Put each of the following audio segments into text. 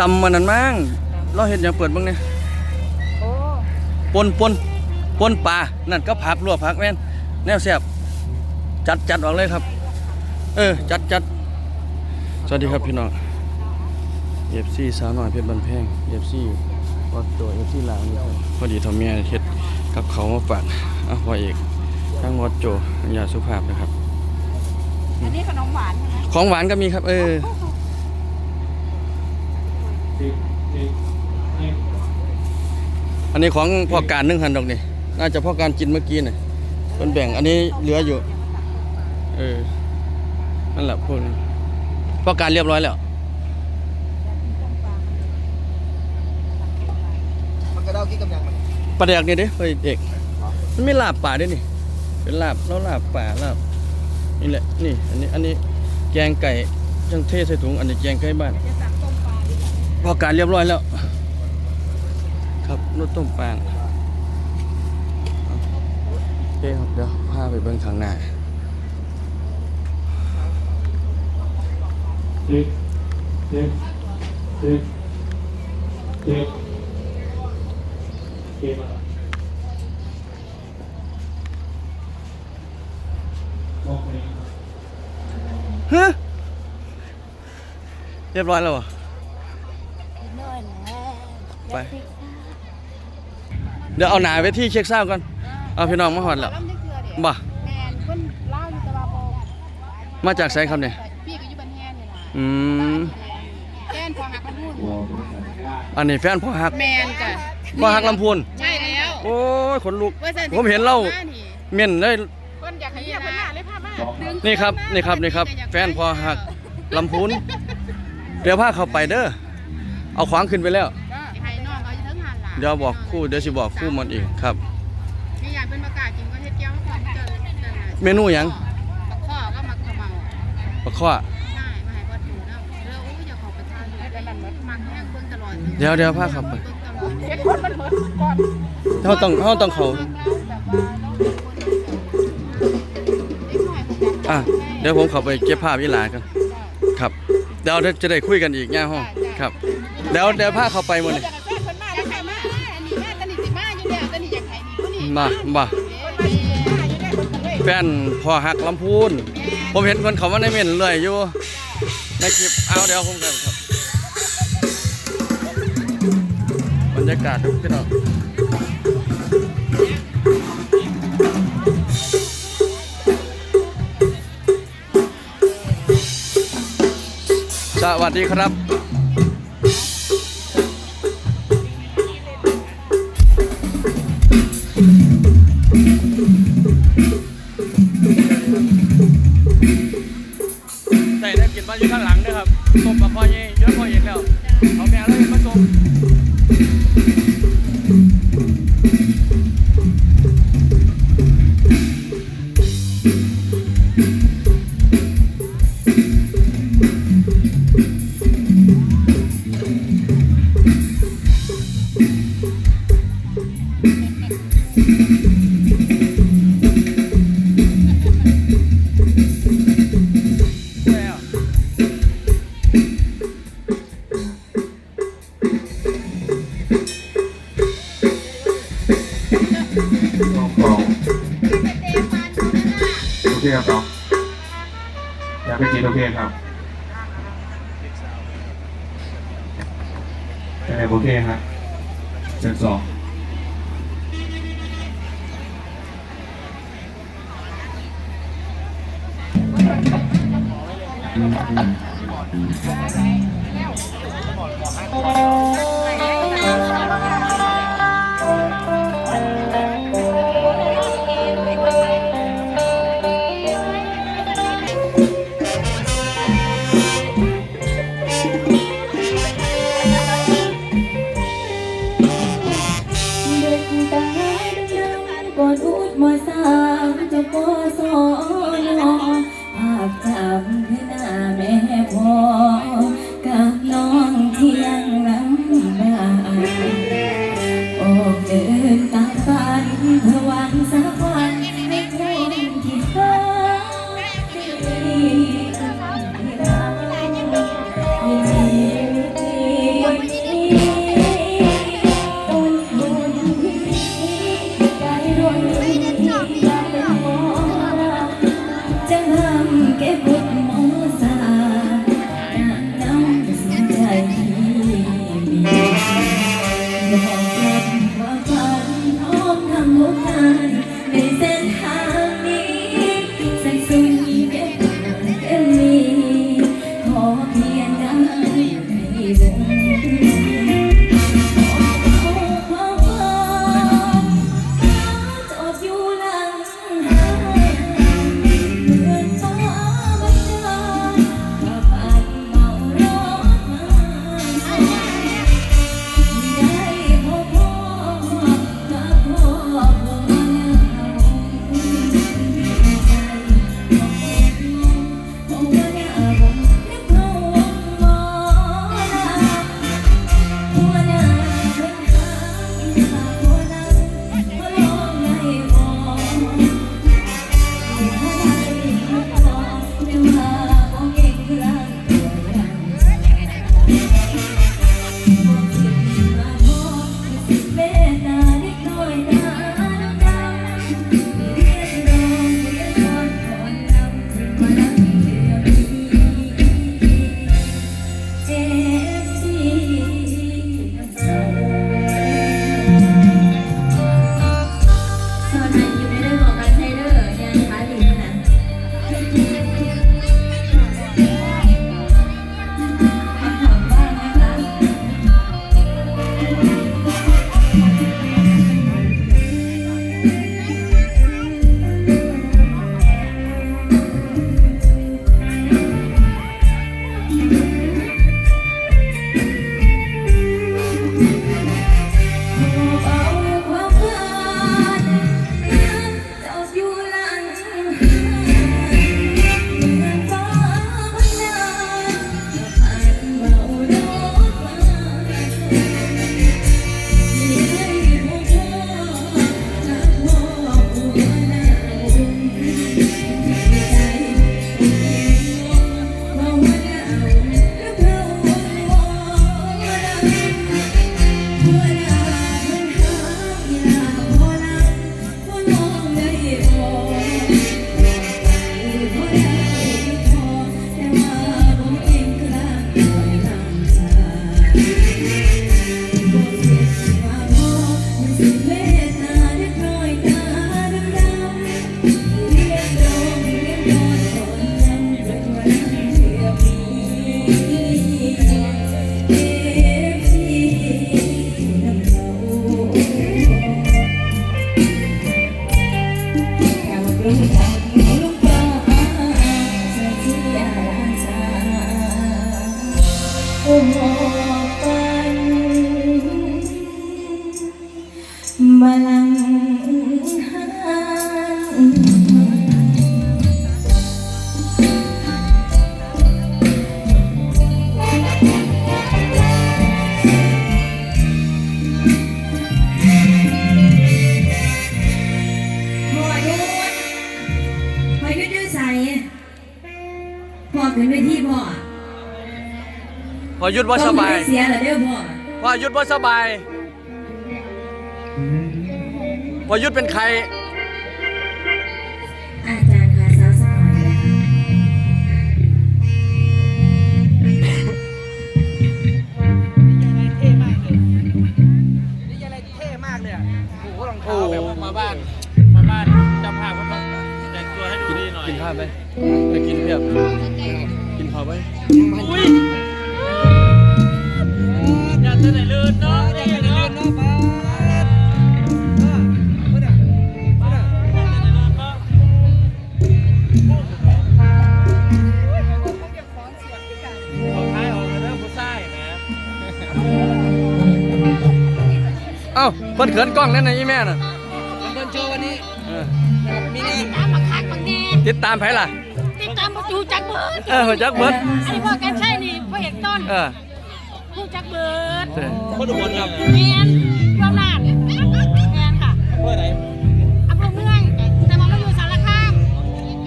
ตำมันนั่นมั้งเราเห็นอย่างเปิดบ้างเนี่ยโอ้ปนปนปนปลา นั่นก็ผักลวกผักแม่นแนวแซ่บจัดจัดออกเลยครับ เออ จัดจัดสวัสดีครับพี่น้องเอฟซีสาวน้อยเพชรบันแพงเอฟซีวัดตัวเอฟซีลาวนี่ครับพอดีทอมเมียเฮ็ดกับเขาวมาฝากอะพอเอกทั้งวัดโจยาสุภาพนะครับ อันนี้ขนมหวานใช่ไหมของหวานก็มีครับ เออ อันนี้ของพ่อการนึ่งหันดอกนี่น่าจะพ่อการกินเมื่อกี้น่ะเป็นแบ่งอันนี้เหลืออยู่เออนั่นแหละพวกนี้พ่อการเรียบร้อยแล้วมันกระเด้ากี้กำยังมันปลาแดกนี่เด้เฮ้ยเด็กมันไม่ลาบป่าด้วยนี่ เป็นลาบแล้วลาบป่าลาบนี่แหละนี่อันนี้อันนี้แกงไก่ยังเทใส่ถุงอันนี้แกงไก่บ้าน พอการเรียบร้อยแล้ว ครับรถต้มแป้งโอเคครับเดี๋ยวพาไปเบิ่งข้างหน้าเด็กเด็กเด็กเด็กเกมอะไรบอกไปฮะเรียบร้อยแล้วเหรอ ไป เดี๋ยวเอาหนาไปที่เช็คเศร้าก่อนเอาพี่น้องมาหอดแล้วล้ำได้เกลือเดี๋ยวบ่แมนเพิ่นเล่าอยู่แตะบาโบมาจากไซครับเนี่ยพี่ก็อยู่บ้านแฮนนี่ล่ะอืมแกนพอหักมันพูดอันนี้แฟนพ่อฮักแมนจ้ะพ่อฮักลำพูนใช่แล้วโอ้ยขนลุกว่าซั่นผมเห็นเล่าบ้นี่เม่นเลยเพิ่นอยากให้เรียกเพิ่นมาเลยพามาดึงนี่ครับนี่ครับนี่ครับ แฟนพ่อฮักลำพูนเดี๋ยวพาเข้าไปเด้อเอาขวางขึ้นไปแล้ว เทั้งหันล่ะเดี๋ยวบอกคู่เดี๋ยวสิบอกคู่มันอีกครับมีอย่างเป็นประกาศกินก็เฮ็ดแก้วให้ความเจริญนั่นน่ะเมนูหยังบักข้อก็มักขะเมาปลาข้อใช่มาให้วัดดูแล้วแล้วอู้อย่าขอประทานอยู่ได้นั่นมักแห้งเบิ่งตลอดเดี๋ยวเดี๋ยวพาเข้าไปเบิ่งตลอดเฮ็ดคนมันเหมือนก่อนเขาต้องเขาต้องเขาแบบว่าเราเป็นคนแบบเด็กน้อยมันจะอะเดี๋ยวผมเข้าไปเก็บภาพอีหลากันครับเดี๋ยวจะได้คุยกันอีกง่ายห้องครับเดี๋ยวเดี๋ยวพาเข้าไปหมดเลย มาบ่เอ้ยมาแฟนพอหักลำพูน ผมเห็นคนเขามาในเม่นเลยอยู่ ในคลิปเอาเดี๋ยวผมกันครับบรรยากาศทุกพี่น้องสวัสดีครับ ครับต้มปลาคอเย่เยอะพอเองแล้ว กตาดังๆก่อนอุดมสามจะปอสอน ภาพจำคือหน้าแม่พ่อกับน้องที่ยังลำบาก อยุดว่าสบายพอพยุดว่าสบาย พอยุดเป็นใคร อาจารย์คะสาสมัยนี่อะไรเท่มากเลยอะโอ้โหรองเท้าแบบมาบ้าน มาบ้านจำภาพก็ต้องแต่งตัวให้ดูดีหน่อย กินข้าวไหมจะกินเพียบ กินพอไหม เพิ่นเขินกล้องนั่นนะยี่แม่น่ะเพลินโชว์วันนี้เออนะครัมีงานตามมาคักบางแดงติดตามใครล่ะ ติดตามประตูจักเบิร์ดเออจักเบิร์ดอันนี้พ่อกันใช่นี่พระเอกต้นเออผู้จักเบิร์ดเอคนอุบนครับแมนยอมนาดแมนค่ะเพื่อไหนอำเภอเมืองแต่หมอมาอยู่สารคาม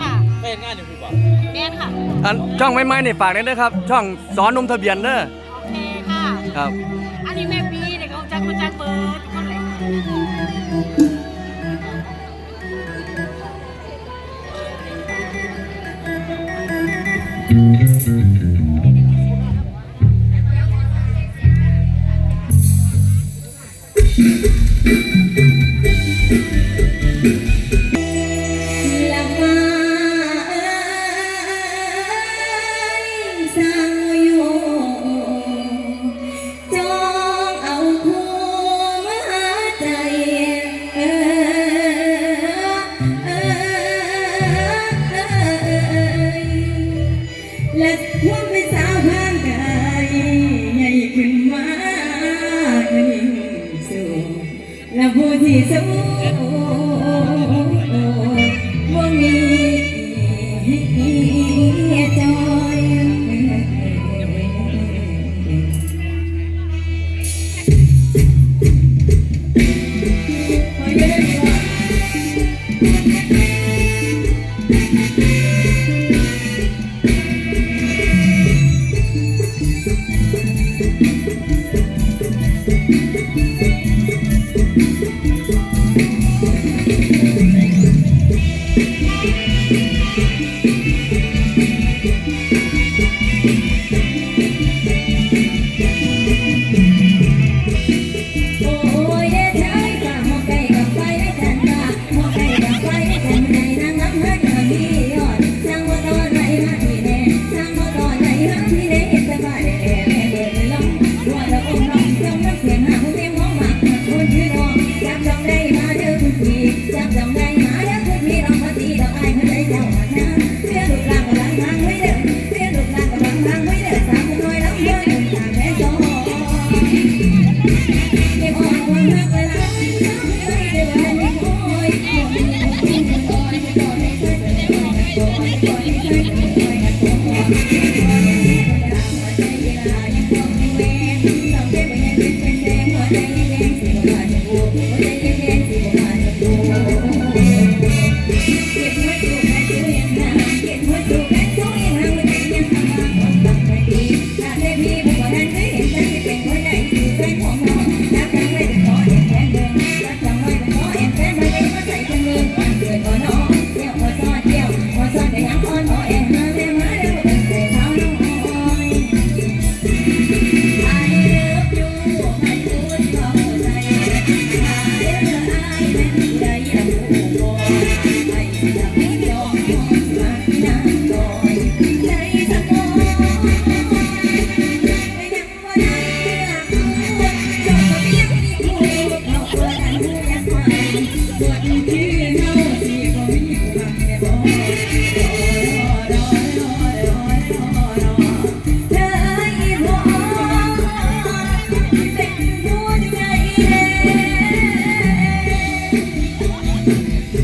ค่ะไม่เห็นงานอยู่พี่บ่าแมนค่ะอันช่องไม้ไม้นี่ยฝากด้วยครับ ช่องสอนนมทะเบียนเด้อโอเคค่ะ ครับ อันนี้แม่ปีเด็กของจักรจักเบิร์ด Thank mm -hmm. you. Isang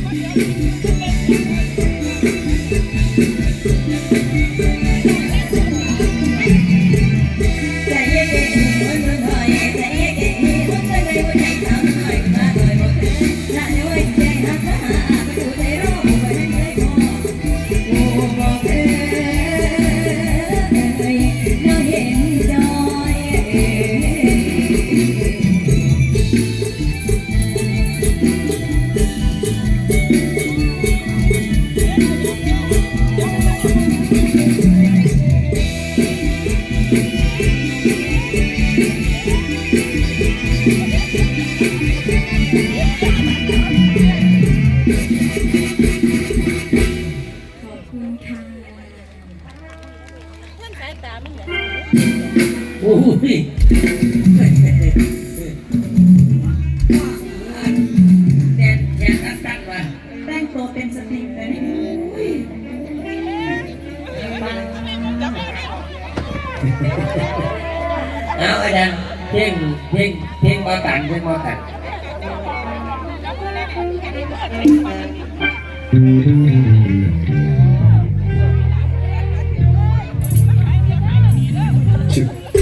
ไม่ใช่ พ่มาตันเพ่งมาตัน